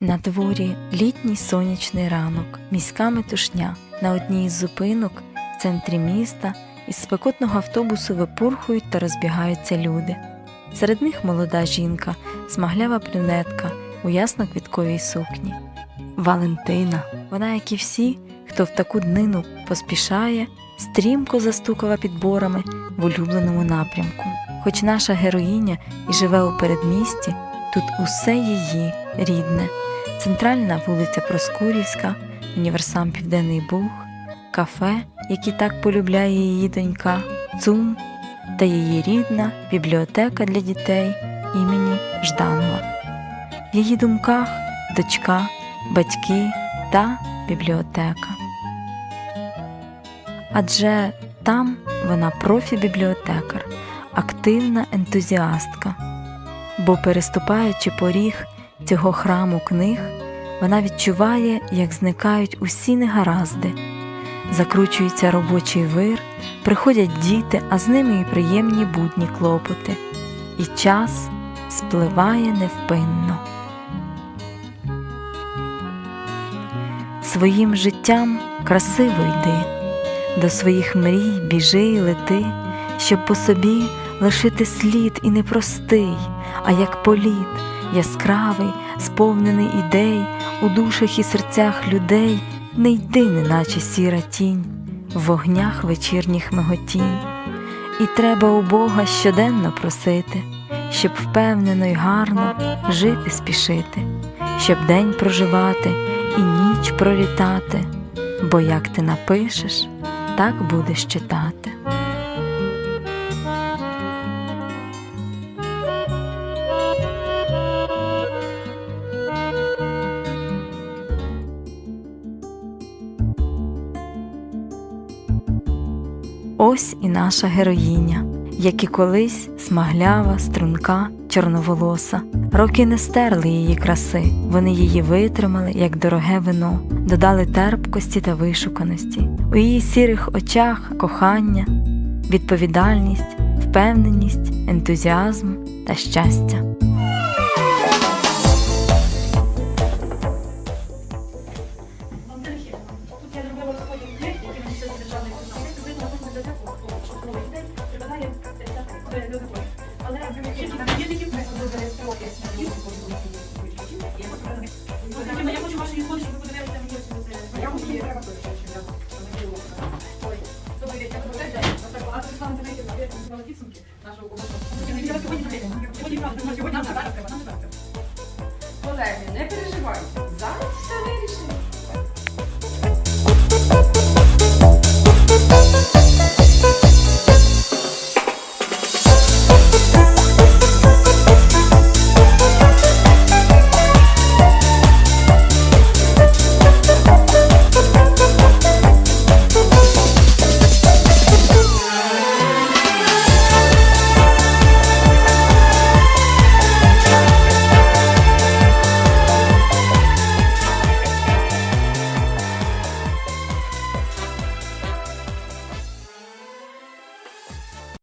На дворі літній сонячний ранок, міська метушня. На одній із зупинок в центрі міста із спекотного автобусу випурхують та розбігаються люди. Серед них молода жінка, смаглява плюнетка у ясно-квітковій сукні. Валентина, вона, як і всі, хто в таку днину поспішає, стрімко застукала підборами в улюбленому напрямку. Хоч наша героїня і живе у передмісті, тут усе її рідне. Центральна вулиця Проскурівська, універсам Південний Буг, кафе, які так полюбляє її донька, ЦУМ та її рідна бібліотека для дітей імені Жданова. В її думках дочка, батьки та бібліотека. Адже там вона профі-бібліотекар, активна ентузіастка, бо переступаючи поріг цього храму книг, вона відчуває, як зникають усі негаразди, закручується робочий вир, приходять діти, а з ними і приємні будні клопоти, і час спливає невпинно. Своїм життям красиво йди, до своїх мрій біжи й лети, щоб по собі лишити слід і непростий, а як політ, яскравий, сповнений ідей, у душах і серцях людей, не йди, неначе сіра тінь, в вогнях вечірніх миготінь. І треба у Бога щоденно просити, щоб впевнено й гарно жити спішити, щоб день проживати і ніч пролітати, бо як ти напишеш, так будеш читати. Ось і наша героїня, як і колись смаглява, струнка, чорноволоса. Роки не стерли її краси, вони її витримали, як дороге вино, додали терпкості та вишуканості. У її сірих очах кохання, відповідальність, впевненість, ентузіазм та щастя. Тут я зробила розподіл книг, які надійшли з державної Колеги, не переживайте. Зараз все вирішимо.